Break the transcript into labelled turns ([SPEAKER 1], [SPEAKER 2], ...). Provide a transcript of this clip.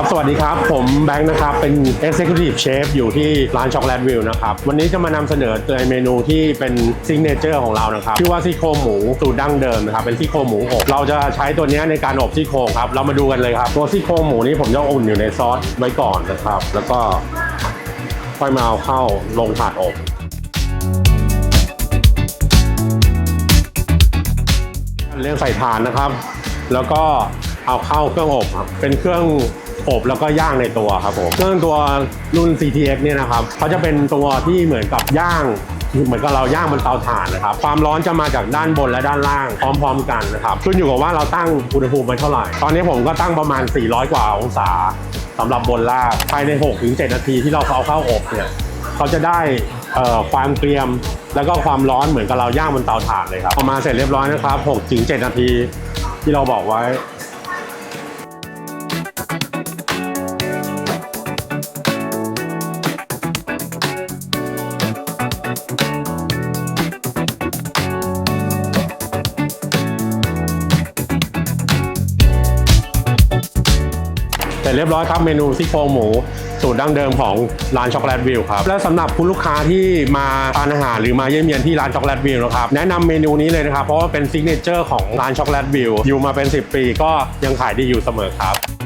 [SPEAKER 1] ครับ สวัสดีครับ ผมแบงค์นะครับ เป็น Executive Chef อยู่ที่ร้านช็อกโกแลตวิวนะครับ วันนี้จะมานำเสนอตัวเมนูที่เป็นซิงเนเจอร์ของเรานะครับ ชื่อว่าซี่โครงหมูสูตรดั้งเดิมนะครับ เป็นซี่โครงหมูอบ เราจะใช้ตัวนี้ในการอบซี่โครงครับ เรามาดูกันเลยครับ ตัวซี่โครงหมูนี้ผมจะอุ่นอยู่ในซอสไว้ก่อนนะครับ แล้วก็ค่อยมาเอาเข้าลงถาดอบเรื่องใส่ถ่านนะครับ แล้วก็เอาเข้าเครื่องอบครับ เป็นเครื่อง อบแล้วก็ย่างในตัวครับผมเครื่องตัวรุ่น CTX เนี่ยนะครับเขาจะเป็นตัวที่เหมือนกับย่างเหมือนกับเราย่างบนเตาถ่านนะครับ ความร้อนจะมาจากด้านบนและด้านล่างพร้อมๆกันนะครับขึ้นอยู่กับว่าเราตั้งอุณหภูมิไว้เท่าไหร่ ตอนนี้ผมก็ตั้งประมาณ 400 กว่าองศาสำหรับบนล่างภายใน 6-7 นาทีที่เราเอาเข้าอบเนี่ยเขาจะได้ความเกรียมแล้วก็ความร้อนเหมือนกับเราย่างบนเตาถ่านเลยครับพอมาเสร็จเรียบร้อยนะครับ6-7 นาทีที่เราบอกไว้ เสร็จเรียบร้อยครับเมนูซี่โครงหมู สูตรดั้งเดิมของร้านช็อกโกแลตวิวครับและสำหรับคุณลูกค้าที่มาทานอาหารหรือมาเยี่ยมเยียนที่ร้านช็อกโกแลตวิวนะครับแนะนำเมนูนี้เลยนะครับเพราะว่าเป็นซิกเนเจอร์ของร้านช็อกโกแลตวิวอยู่มาเป็น 10 ปีก็ยังขายดีอยู่เสมอครับ